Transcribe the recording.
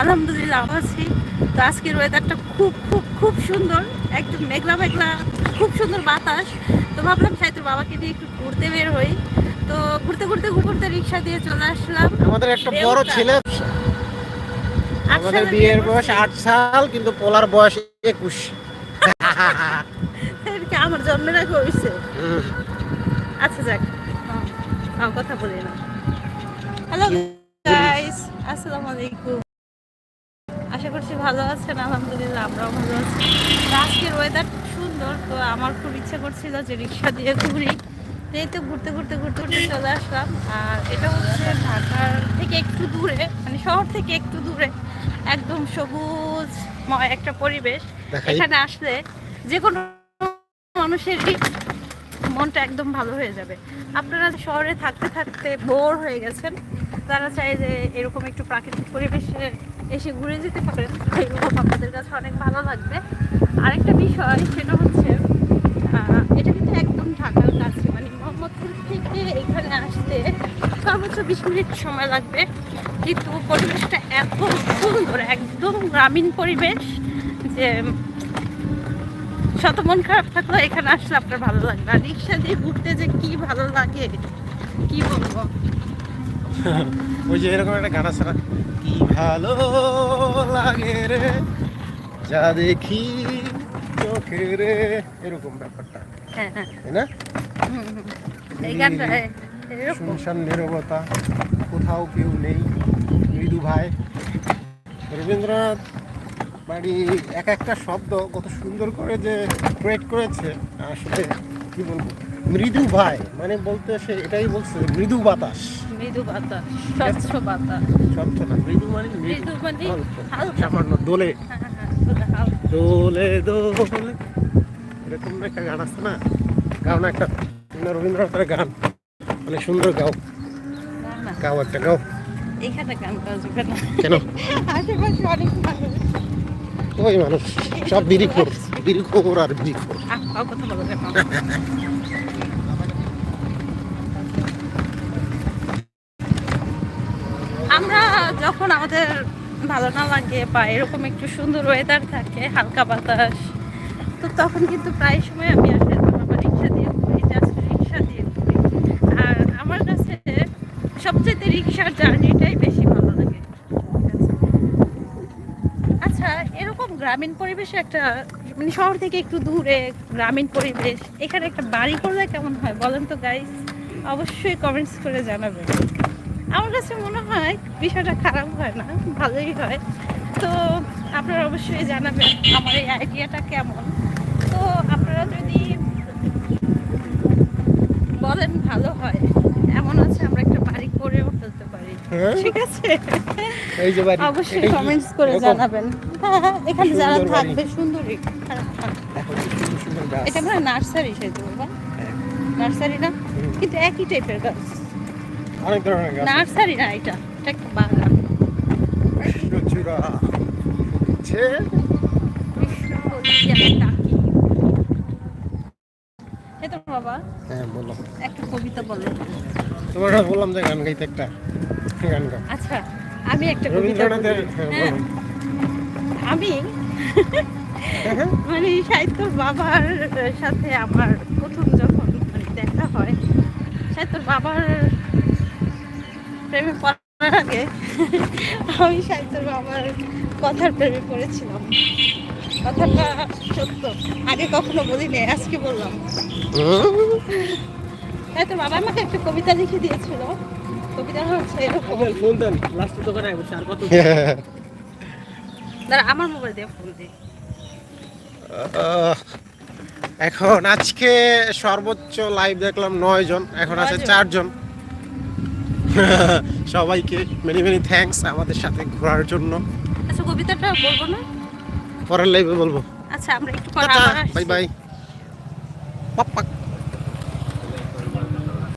আলহামদুলিল্লাহ আছি। তো আজকের ওয়েদারটা খুব খুব খুব সুন্দর একদম মেঘলা মেঘলা খুব সুন্দর বাতাস। তো ভাবলাম সাইতুর বাবাকে নিয়ে একটু ঘুরতে বের হই। তো ঘুরতে ঘুরতে ঘুরতে রিক্সা দিয়ে চলে আসলাম। আমাদের একটা বড় ছেলে আমাদের বিয়ের বয়স আট সাল কিন্তু পোলার বয়স একুশ। আমার জন্মের আগে হয়েছে আচ্ছা যাক। কথা বলি না। হ্যালো গাইস আসসালামু আলাইকুম। আশা করছি ভালো আছেন আলহামদুলিল্লাহ আমরাও ভালো আছি। আজকের ওয়েদার সুন্দর তো আমার খুব ইচ্ছা করছিল যে রিক্সা দিয়ে ঘুরি। এই তো ঘুরতে ঘুরতে ঘুরতে ঘুরতে চলে আসলাম। আর এটা হচ্ছে ঢাকার থেকে একটু দূরে মানে শহর থেকে একটু দূরে একদম সবুজময় একটা পরিবেশ। এখানে আসলে যে কোনো মানুষেরই মনটা একদম ভালো হয়ে যাবে। আপনারা শহরে থাকতে থাকতে বোর হয়ে গেছেন, তারা চাই যে এরকম একটু প্রাকৃতিক পরিবেশে এসে ঘুরে যেতে পারেন। এরকম আপনাদের কাছে অনেক ভালো লাগবে। আরেকটা বিষয় সেটা হচ্ছে এটা কিন্তু একদম ঢাকার কাছে মানে মোহাম্মদপুর থেকে এখানে আসতে সর্বোচ্চ বিশ মিনিট সময় লাগবে। কিন্তু পরিবেশটা এত সুন্দর, একদম গ্রামীণ পরিবেশ, যে শত মন খারাপ থাকলে এখানে আসলে আপনার ভালো লাগবে। আর রিক্সা দিয়ে ঘুরতে যে কি ভালো লাগে কি বলব? ওই যে এরকম একটা গান আছে কি ভালো লাগে রে যা দেখি চোখে রে এরকম ব্যাপারটা। হ্যাঁ হ্যাঁ। তাই না। এই গানটা শুনশান নীরবতা কোথাও কেউ নেই মৃদু ভাই। রবীন্দ্রনাথ বাড়ি এক একটা শব্দ কত সুন্দর করে যে ক্রিয়েট করেছে। আসলে কি বলব? মৃদু ভাই মানে বলতে সে এটাই বলছে মৃদু বাতাস। মৃদু বাতাস স্বচ্ছ বাতাস। শব্দ না মৃদু মানে মৃদু। মানে সামান্য দোলে। হ্যাঁ, হ্যাঁ, হ্যাঁ। দোলে দোলে এরকম একটা গান আছে না? গাও না একটা। রবীন্দ্রনাথের গান। অনেক সুন্দর গাও। গাও একটা গাও। এখানে গান না। কেন? আশেপাশে অনেক মানুষ। ওই মানুষ সব বিড়িখোর বিড়িখোর আর বিড়িখোর আহ, আহ, কথা বলো কেন? আমরা যখন আমাদের ভালো না লাগে বা এরকম একটু সুন্দর ওয়েদার থাকে হালকা বাতাস তো তখন কিন্তু প্রায় সময় আমি আসলে আমার রিক্সা দিয়ে ঘুরি জাস্ট রিক্সা দিয়ে ঘুরি আর আমার কাছে সবচেয়ে রিক্সার জার্নিটাই বেশি ভালো লাগে আচ্ছা এরকম গ্রামীণ পরিবেশে একটা মানে শহর থেকে একটু দূরে গ্রামীণ পরিবেশ। এখানে একটা বাড়ি করলে কেমন হয় বলেন তো গাইস অবশ্যই কমেন্টস করে জানাবেন। আমার কাছে মনে হয় বিষয়টা খারাপ হয় না, ভালোই হয়। তো আপনারা অবশ্যই জানাবেন আমার এই আইডিয়াটা কেমন তো আপনারা যদি বলেন ভালো হয় এমন আছে আমরা একটা বাড়ি করেও ফেলতে পারি হ্যাঁ? ঠিক আছে। এই যে বাড়ি অবশ্যই কমেন্টস করে জানাবেন। হ্যাঁ হ্যাঁ এখানে যারা থাকবে সুন্দরই। এটা মানে নার্সারি বাবা। হ্যাঁ। নার্সারি না? কিন্তু একই টাইপের গাছ। অনেক ধরনের গাছ নার্সারি না এটা। এটা একটা বাগান কৃষ্ণচূড়া ছে কৃষ্ণ বলিয়া ডাকি এ তো বাবা হ্যাঁ একটা কবিতা বলে। তোমার বললাম যে গান গাইতে একটা গান গাও আচ্ছা আমি একটা কবিতা হ্যাঁ, হ্যাঁ। আমি। মানে সাহিত্যর বাবার সাথে আমার প্রথম যখন মানে দেখা হয় সাহিত্যর বাবার প্রেমে পড়ার আগে আমি সাহিত্যর বাবার কথার প্রেমে পড়েছিলাম কথাটা সত্য আগে কখনো বলিনি আজকে বললাম। তাই তো বাবা আমাকে একটা কবিতা লিখে দিয়েছিল। কবিতা হচ্ছে এরকম। ফোন লাস্টে দোকানে বসে আর কত? দাঁড়া আমার মোবাইল দিয়ে ফোন দিই এখন আজকে সর্বোচ্চ লাইভ দেখলাম নয় জন এখন আছে চারজন সবাইকে মেনি মেনি থ্যাঙ্কস আমাদের সাথে ঘোরার জন্য। আচ্ছা কবিতাটা বলব না? পরের লাইভে বলব। আচ্ছা আমরা একটু পরে আবার বাই। বাই পাপ্পা।